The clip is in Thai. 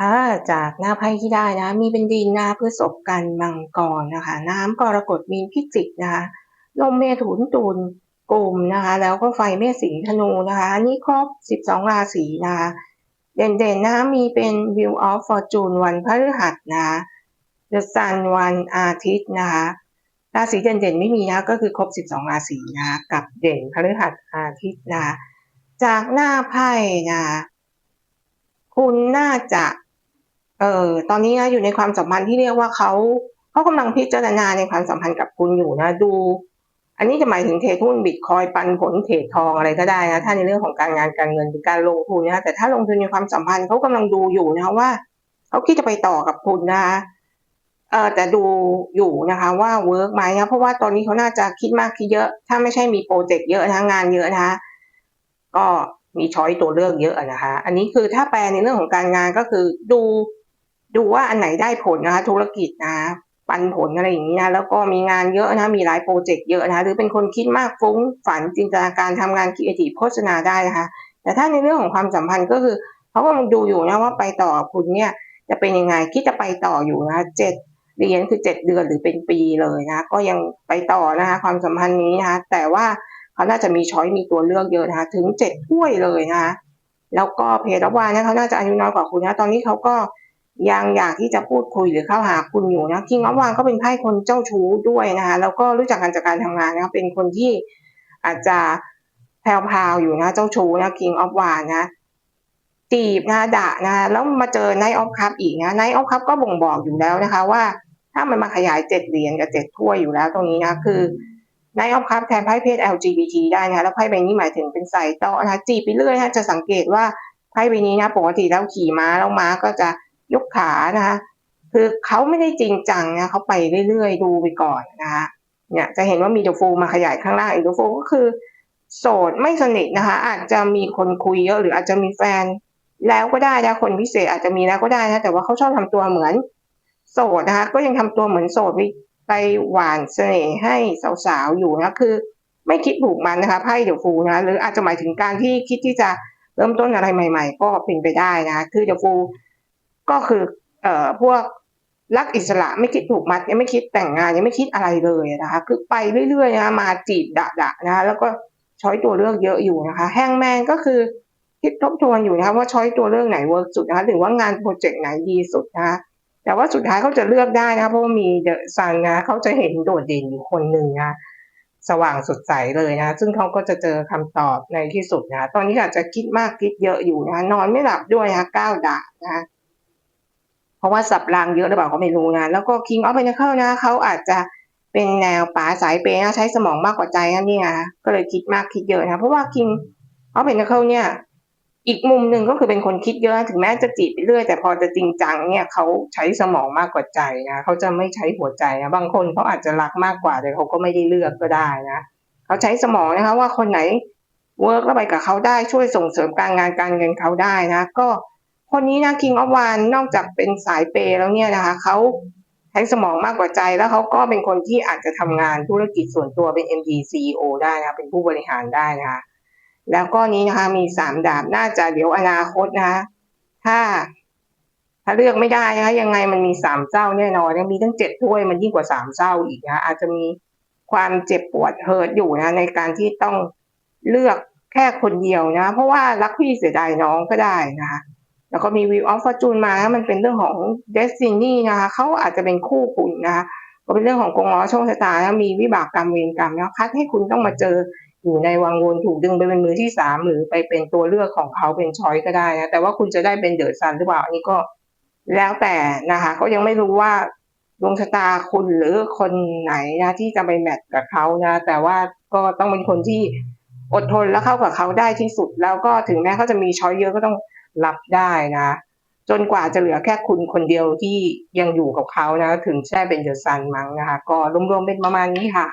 อ่าจากหน้าไพ่ที่ได้นะ มีเป็นดินนะพฤษภกันมังกรนะคะ น้ำกรกฎมีนพิจิกนะคะลมเมถุนตุลกลุ่มนะคะ แล้วก็ไฟเมษสิงธนูนะคะอันนี้ครบ 12 ราศีนะคะ เด่นๆนะคะมีเป็น View of Fortune วันพฤหัสนะคะ The Sun วันอาทิตย์นะคะราศีเด่นๆไม่มีนะก็คือครบ 12 ราศีนะคะกับเด่นพฤหัสอาทิตย์นะจากหน้าไพ่นะคุณน่าจะ เอ่อตอนนี้นะอยู่ในความสัมพันธ์ที่เรียกว่าเขาเขากำลังพิจารณาในความสัมพันธ์กับคุณอยู่นะดู อันนี้จะหมายถึงเทรดหุ้นบิตคอยปันผลเทรดทองอะไรก็ได้นะถ้าในเรื่องของการงานการเงินหรือการลงทุนนะแต่ถ้าลงทุนในความสัมพันธ์เขากำลังดูอยู่นะว่าเขาคิดจะไปต่อกับคุณนะคะเออแต่ดูอยู่นะคะว่าเวิร์กไหมนะเพราะว่าตอนนี้เขาน่าจะคิดมากคิดเยอะ ถ้าไม่ใช่มีโปรเจกต์เยอะนะงานเยอะนะคะก็มีช้อยตัวเลือกเยอะนะคะ อันนี้คือถ้าแปลในเรื่องของการงานก็คือดู ดูว่าอันไหนได้ผลนะคะ ธุรกิจนะปันผลอะไรอย่างนี้นะแล้วก็มีงานเยอะนะมีหลายโปรเจกต์เยอะนะหรือเป็นคนคิดมากฟุ้งฝันจินตนาการทำงานคิดทีโฆษณาได้นะคะ แต่ถ้าในเรื่องของความสัมพันธ์ก็คือเขากำลังดูอยู่นะว่าไปต่อคุณเนี่ยจะเป็นยังไงคิดจะไปต่ออยู่นะเจ็ดเรียนคือเจ็ดเดือนหรือเป็นปีเลยนะ ก็ยังไปต่อนะคะ ความสัมพันธ์นี้นะคะแต่ว่าเขาน่าจะมีช้อยมีตัวเลือกเยอะนะคะ ถึงเจ็ดถ้วยเลยนะคะแล้วก็เพจวานเนี่ยเขาน่าจะอายุน้อยกว่าคุณนะ ตอนนี้เขาก็ ยังอยากที่จะพูดคุยหรือเข้าหาคุณอยู่นะคิงออฟวานก็เป็นไพ่คนเจ้าชู้ด้วยนะคะแล้วก็รู้จักกันจากการทำงานนะเป็นคนที่อาจจะแพรวๆอยู่นะเจ้าชู้นะคิงออฟวานนะจีบนะด่านะแล้วมาเจอไนออฟคัพอีกนะไนออฟคัพก็บ่งบอกอยู่แล้วนะคะ ว่า ถ้ามันมาขยายเจ็ดเหรียญกับเจ็ดถ้วยอยู่แล้วตรงนี้นะคือไนออฟคัพแทนไพ่เพศ LGBT ได้นะแล้วไพ่ใบนี้หมายถึงเป็นสายต่อนะจีบไปเรื่อยนะจะสังเกตว่าไพ่ใบนี้นะปกติแล้วขี่ม้าแล้วม้าก็จะ ยกขานะคะคือเขาไม่ได้จริงจังนะเขาไปเรื่อยๆ ดูไปก่อนนะคะเนี่ยจะเห็นว่ามีเดฟูมาขยายข้างล่างอีกเดฟูก็คือ โสดไม่สนิทนะคะ อาจจะมีคนคุยเยอะหรืออาจจะมีแฟน แล้วก็ได้นะคนพิเศษอาจจะมีแล้วก็ได้นะแต่ว่าเขาชอบทำตัวเหมือน โสดนะคะก็ยังทำตัวเหมือนโสดไปหวานเสน่ห์ให้สาวๆอยู่นะคือ ไม่คิดผูกมันนะคะไพ่เดฟูนะหรืออาจจะหมายถึงการที่คิดที่จะเริ่มต้นอะไรใหม่ ๆ ก็เป็นไปได้นะคือเดฟู ก็คือเอ่อพวกรักอิสระไม่คิดถูกมัดยังไม่คิดแต่งงานยังไม่คิดอะไรเลยนะคะ คือไปเรื่อยๆนะมาจีบดะดะนะคะแล้วก็ช้อยตัวเลือกเยอะอยู่นะคะ แฮงแมนก็คือคิดทบทวนอยู่นะคะว่าช้อยตัวเลือกไหนเวิร์กสุดนะคะหรือว่างานโปรเจกต์ไหนดีสุดนะคะแต่ว่าสุดท้ายเขาจะเลือกได้นะเพราะว่ามีเดอะซันนะเขาจะเห็นโดดเด่นอยู่คนหนึ่งนะสว่างสดใสเลยนะ ซึ่งเขาก็จะเจอคำตอบในที่สุดนะ ตอนนี้อาจจะคิดมากคิดเยอะอยู่นะนอนไม่หลับด้วยนะก้าวด่านะคะ ราะว่าสับรางเยอะหรือเปล่าเขาไม่รู้นะ แล้วก็ King of Pentacle นะเขาอาจจะเป็นแนวป๋าสายเปย์นะใช้สมองมากกว่าใจนั่นนี่นะก็เลยคิดมากคิดเยอะนะเพราะว่า King of Pentacle เนี่ย อีกมุมหนึ่งก็คือเป็นคนคิดเยอะถึงแม้จะจีบไปเรื่อยแต่พอจะจริงจังเนี่ยเขาใช้สมองมากกว่าใจนะเขาจะไม่ใช้หัวใจนะบางคนเขาอาจจะรักมากกว่าแต่เขาก็ไม่ได้เลือกก็ได้นะเขาใช้สมองนะคะว่าคนไหนเวิร์กแล้วไปกับเขาได้ช่วยส่งเสริมการงานการเงินเขาได้นะ ก็ คนนี้นะ King of One นอกจากเป็นสายเปย์แล้วเนี่ยนะคะเขาใช้สมองมากกว่าใจแล้วเขาก็เป็นคนที่อาจจะทำงานธุรกิจส่วนตัวเป็น MD CEO ได้นะเป็นผู้บริหารได้นะคะแล้วก็นี้นะคะมีสามดาบน่าจะเดี๋ยวอนาคตนะคะถ้าถ้าเลือกไม่ได้นะคะยังไงมันมีสามเศร้าแน่นอนยังมีทั้งเจ็ดถ้วยมันยิ่งกว่าสามเศร้าอีกนะอาจจะมีความเจ็บปวดเฮิร์ตอยู่นะ ในการที่ต้องเลือกแค่คนเดียวนะ เพราะว่ารักพี่เสียดายน้องก็ได้นะคะ แล้วก็มีวิวออฟฟอร์จูนมาแล้วมันเป็นเรื่องของเดสตินีนะคะเขาอาจจะเป็นคู่คุณนะคะก็เป็นเรื่องของกงล้อโชคชะตานะมีวิบากกรรมเวรกรรมนะคัดให้คุณต้องมาเจออยู่ในวังวนถูกดึงไปเป็นมือที่สามหรือไปเป็นตัวเลือกของเขาเป็นช้อยก็ได้นะแต่ว่าคุณจะได้เป็นเดอะซันหรือเปล่าอันนี้ก็แล้วแต่นะคะเขายังไม่รู้ว่าดวงชะตาคุณหรือคนไหนนะที่จะไปแมทกับเขานะ แต่ว่าก็ต้องเป็นคนที่อดทนและเข้ากับเขาได้ที่สุด แล้วก็ถึงแม้เขาจะมีช้อยเยอะก็ต้อง รับได้นะ จนกว่าจะเหลือแค่คุณคนเดียวที่ยังอยู่กับเขานะ ถึงแช่เป็นเดอะซันมั้งนะคะ ก็รวมๆเป็นประมาณนี้ค่ะ